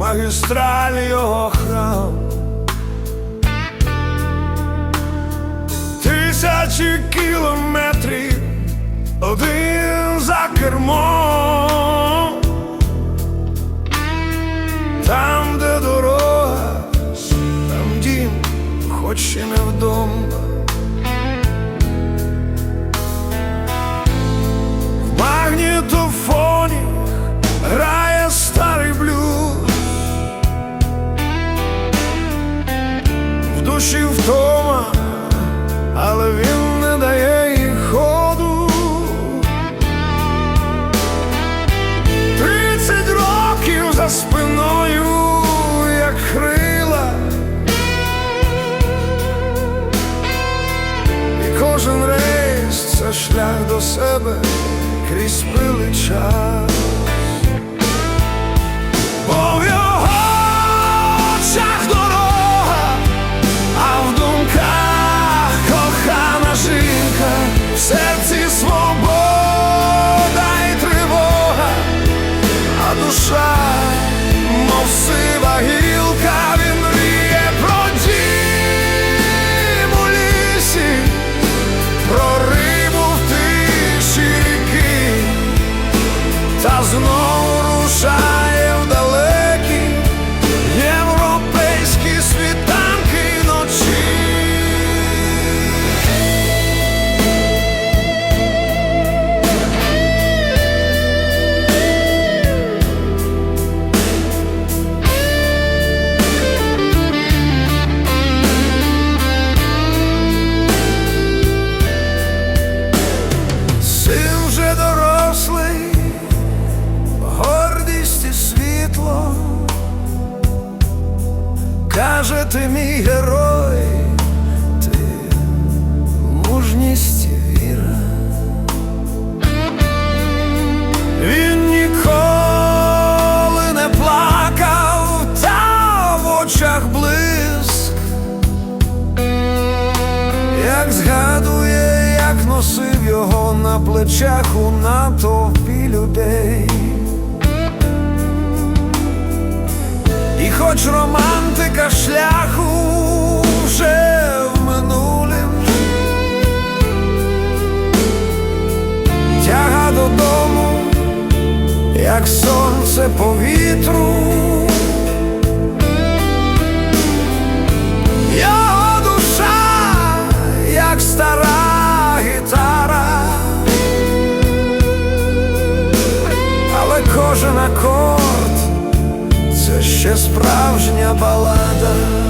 магістраль його храм. Тисячі кілометрів один за кермом. Там, де дорога, там дім, хоч і не вдома. Душі втома, але він не дає їй ходу. Тридцять років за спиною, як крила. І кожен рейс це шлях до себе крізь пили час. Знову Каже, ти мій герой, ти мужність віра. Він ніколи не плакав, та в очах блиск. Як згадує, як носив його на плечах у натовпі людей. І хоч романтика шляху вже в минулім, тяга додому, як сонце по ще справжня балада.